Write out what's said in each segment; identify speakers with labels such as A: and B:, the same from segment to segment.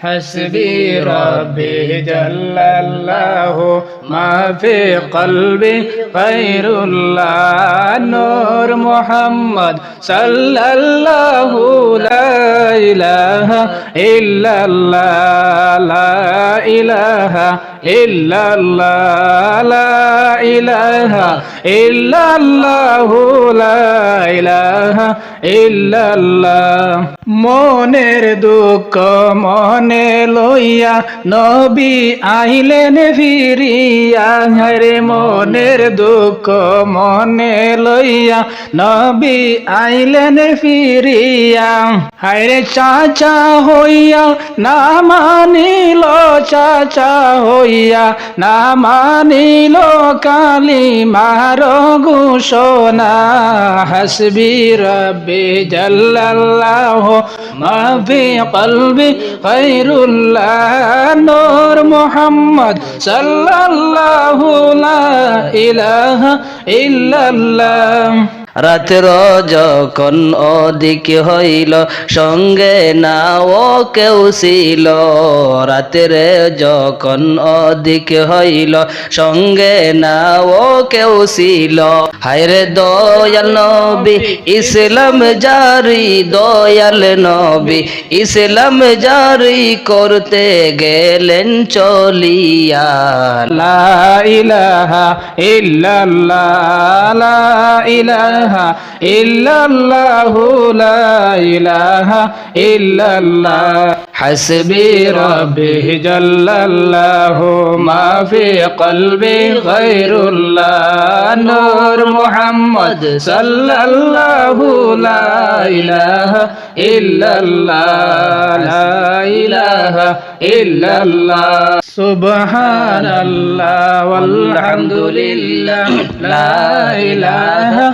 A: حسبي ربي جل الله ما في قلبي غير الله نور محمد صلى الله لا إله إلا الله لا إله إلا الله لا إله إلا الله لا إله إلا الله. মনের দুঃখ মনে লইয়া নবী আইলেন ফিরিয়া। হরে মনের দুঃখ মনে লইয়া নবী আইলেন ফিরিয়া। হায়রে চাচা হইয়া না মানিল চাচা হইয়া, না মানিল কালি মার ঘোষণা হাসবি রব্বি জাল্লাল্লাহ মা ফি কলবি খায়রুল্লাহ নূর মুহাম্মদ সাল্লাল্লাহু লা ইলাহা ইল্লাল্লাহ।
B: রাতের যখন অধিক হইল, সঙ্গে না ও কেউ ছিল। রাতের যখন অধিক হইল, সঙ্গে না ও কেউ ছিল। হায়রে দয়াল নবী, ইসলাম জারি দয়াল নবী, ইসলাম জারি করতে গেলেন চলিয়া।
A: লা ইলাহা ইল্লাল্লাহ, লা ইলাহা ইল্লাল্লাহ লা ইলাহা ইল্লাল্লাহ حسبي ربي جل الله ما في قلبي غير الله نور محمد صلى الله لا إله إلا الله لا إله إلا الله سبحان الله والحمد لله لا إله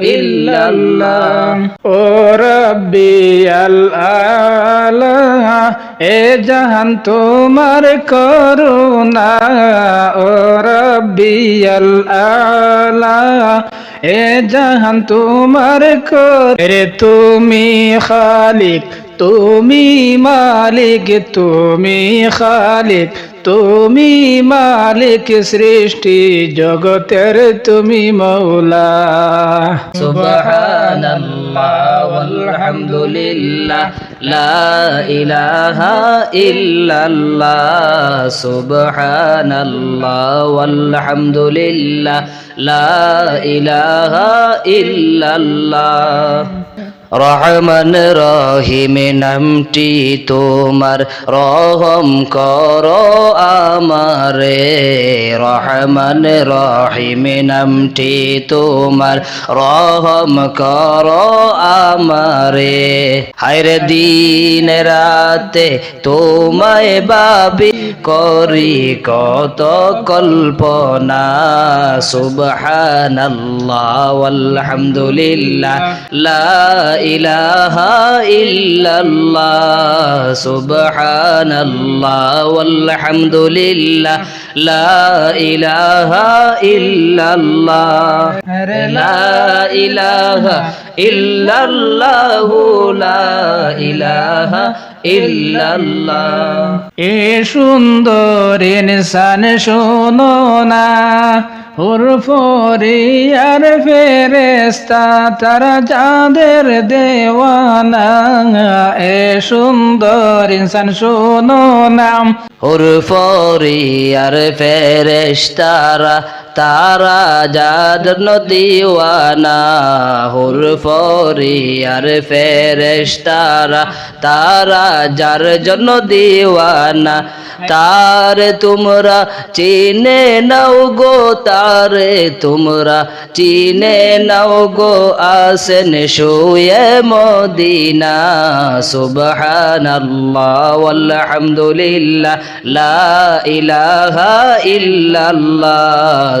A: إلا الله لا إله إلا الله ও রব্বি আল আলা এ জাহান তোমার করুণা ও রব্বি আল আলা এ জাহান তোমার করে তুমি খালিক তুমি মালিক তুমি খালিক তুমি মালিক সৃষ্টি, জগতের তুমি মৌলা।
B: সুবহানাল্লাহ আলহামদুলিল্লাহ লা ইলাহা ইল্লাল্লাহ। সুবহানাল্লাহ আলহামদুলিল্লাহ লা ইলাহা ইল্লাল্লাহ। রহমান রহিম নামটি তোমার, রহম কর আমারে। রহমান রহিম নামটি তোমার, রহম কর আমারে। হায়রে দিন রাতে তোমায় বাবি করি, কত কল্পনা। সুবহানাল্লাহ আলহামদুলিল্লাহ ইলাহা ইল্লাল্লাহ, সুবহানাল্লাহ আলহামদুলিল্লাহ লা ইলাহা ইল্লাল্লাহ, লা ইলাহা ইল্লাল্লাহ, লা ইলাহা ইল্লাল্লাহ।
A: এ সুন্দর ইনসান শোনো না। হুরফরিয়ার ফেরেস্তা তারা যাদের দেওয়ানা। এ সুন্দর ইনসান শোনো নাম।
B: হুর আর ফেরেশতারা তারা যার নদীওয়ানা হুর ফরিয়ার ফেরেশতারা। তারা যার জন্য দিওয়ানা তার তোমরা চিনে নাও গো, তারে তোমরা চিনে নাও গো, আসেন শুয়ে মদিনা। সুবহানাল্লাহ walhamdulillah লা ইলাহা ইল্লাল্লাহ।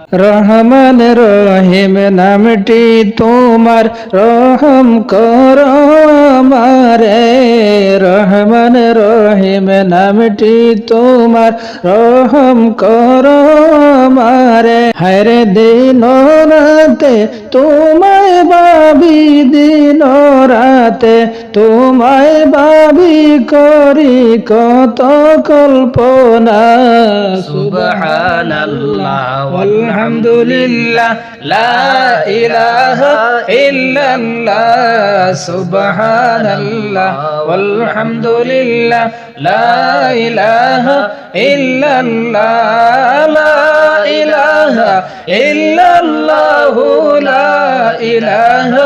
A: রহমান রহিম নামটি তোমার রহম করো আমারে রহমান রহিম নামটি তোমার রহম করো আমারে হরে দিন রাতে তোমায় বাবি দিন রাতে তোমায় বাবি করি কত কল্পনা।
B: সুবহানাল্লাহ
A: আলহামদুলিল্লাহ লা ইলাহা ইল্লাল্লাহ, সুবহানাল্লাহ আলহামদুলিল্লাহ লা ইলাহা ইল্লাল্লাহ, লা ইলাহা ইল্লাল্লাহ, লা ইলাহা